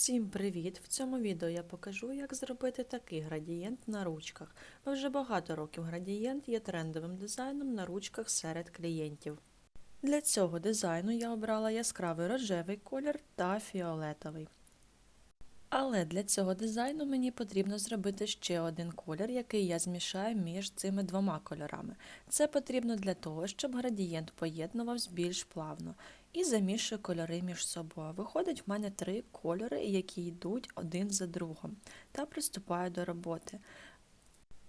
Всім привіт! В цьому відео я покажу, як зробити такий градієнт на ручках. Бо вже багато років градієнт є трендовим дизайном на ручках серед клієнтів. Для цього дизайну я обрала яскравий рожевий колір та фіолетовий. Але для цього дизайну мені потрібно зробити ще один колір, який я змішаю між цими двома кольорами. Це потрібно для того, щоб градієнт поєднувався більш плавно і замішую кольори між собою. Виходить в мене три кольори, які йдуть один за другом, та приступаю до роботи.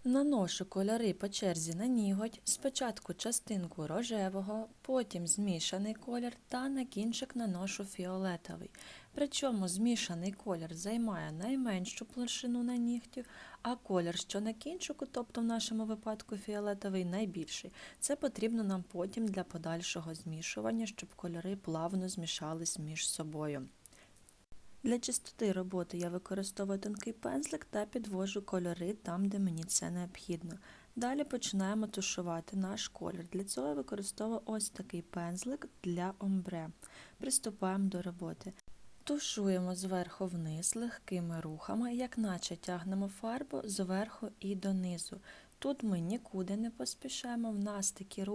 Наношу кольори по черзі на ніготь, спочатку частинку рожевого, потім змішаний колір та на кінчик наношу фіолетовий. Причому змішаний колір займає найменшу площину на нігті, а колір, що на кінчику, тобто в нашому випадку фіолетовий, найбільший. Це потрібно нам потім для подальшого змішування, щоб кольори плавно змішались між собою. Для чистоти роботи я використовую тонкий пензлик та підвожу кольори там, де мені це необхідно. Далі починаємо тушувати наш колір. Для цього я використовую ось такий пензлик для омбре. Приступаємо до роботи. Тушуємо зверху вниз легкими рухами, як наче тягнемо фарбу зверху і донизу. Тут ми нікуди не поспішаємо, в нас такі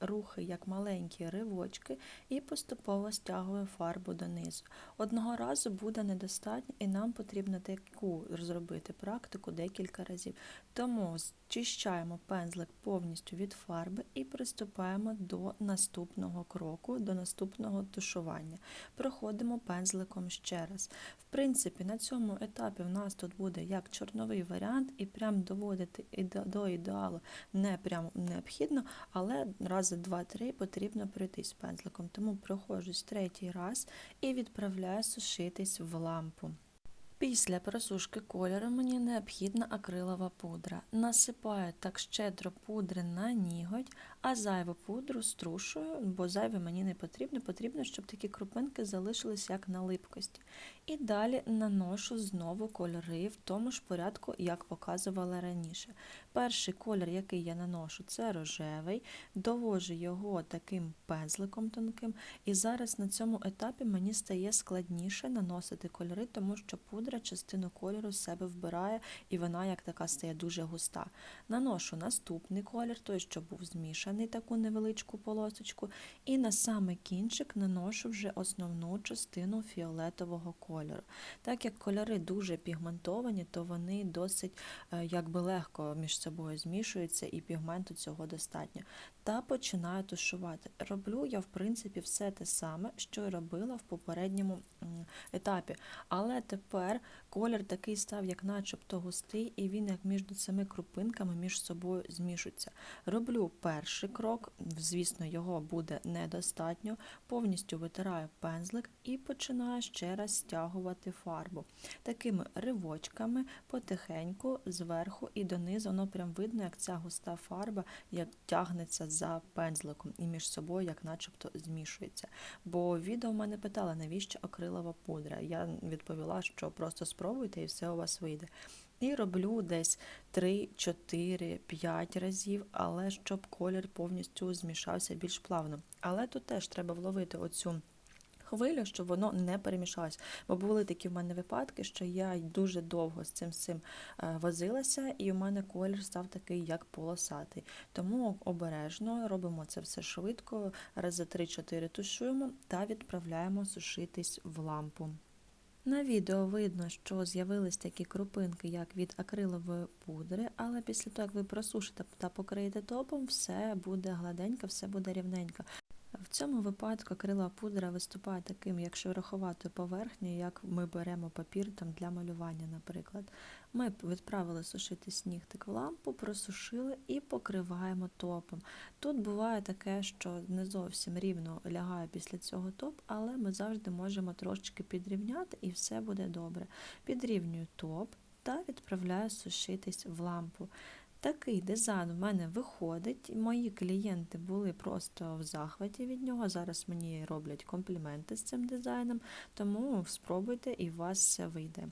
рухи, як маленькі ривочки, і поступово стягуємо фарбу донизу. Одного разу буде недостатньо, і нам потрібно таку зробити практику декілька разів. Тому зчищаємо пензлик повністю від фарби і приступаємо до наступного кроку, до наступного тушування. Проходимо пензликом ще раз. В принципі, на цьому етапі в нас тут буде як чорновий варіант, і прям доводити до ідеалу не прям необхідно, але рази два-три потрібно пройтись пензликом. Тому проходжусь третій раз і відправляю сушитись в лампу. Після просушки кольору мені необхідна акрилова пудра. Насипаю так щедро пудри на ніготь, а зайву пудру струшую, бо зайве мені не потрібно. Потрібно, щоб такі крупинки залишились як на липкості. І далі наношу знову кольори в тому ж порядку, як показувала раніше. Перший колір, який я наношу, це рожевий, довожу його таким пензликом тонким. І зараз на цьому етапі мені стає складніше наносити кольори, тому що пудра частину кольору з себе вбирає, і вона як така стає дуже густа. Наношу наступний колір, той, що був змішаний, таку невеличку полосочку, і на саме кінчик наношу вже основну частину фіолетового кольору кольору. Так як кольори дуже пігментовані, то вони досить е, якби легко між собою змішуються, і пігменту цього достатньо. Та починаю тушувати. Роблю я, в принципі, все те саме, що й робила в попередньому етапі. Але тепер колір такий став, як начебто густий, і він, як між цими крупинками, між собою змішується. Роблю перший крок, звісно, його буде недостатньо. Повністю витираю пензлик і починаю ще раз стягувати фарбу. Такими ривочками потихеньку зверху і донизу воно прям видно, як ця густа фарба як тягнеться за пензликом і між собою, як начебто, змішується. Бо відео мене питали, навіщо акрилова пудра. Я відповіла, що просто спробуйте і все у вас вийде. І роблю десь 3, 4, 5 разів, але щоб колір повністю змішався більш плавно. Але тут теж треба вловити оцю хвилю, щоб воно не перемішалось. Бо були такі в мене випадки, що я дуже довго з цим цим е, возилася, і у мене колір став такий, як полосатий. Тому обережно робимо це все швидко, раз за 3-4 тушуємо та відправляємо сушитись в лампу. На відео видно, що з'явились такі крупинки, як від акрилової пудри, але після того, як ви просушите та покриєте топом, все буде гладенько, все буде рівненько. В цьому випадку акрилова пудра виступає таким, як шероховатою поверхнею, як ми беремо папір там, для малювання, наприклад. Ми відправили сушити снігтик в лампу, просушили і покриваємо топом. Тут буває таке, що не зовсім рівно лягає після цього топ, але ми завжди можемо трошечки підрівняти і все буде добре. Підрівнюю топ та відправляю сушитись в лампу. Такий дизайн в мене виходить. Мої клієнти були просто в захваті від нього. Зараз мені роблять компліменти з цим дизайном, тому спробуйте і у вас все вийде.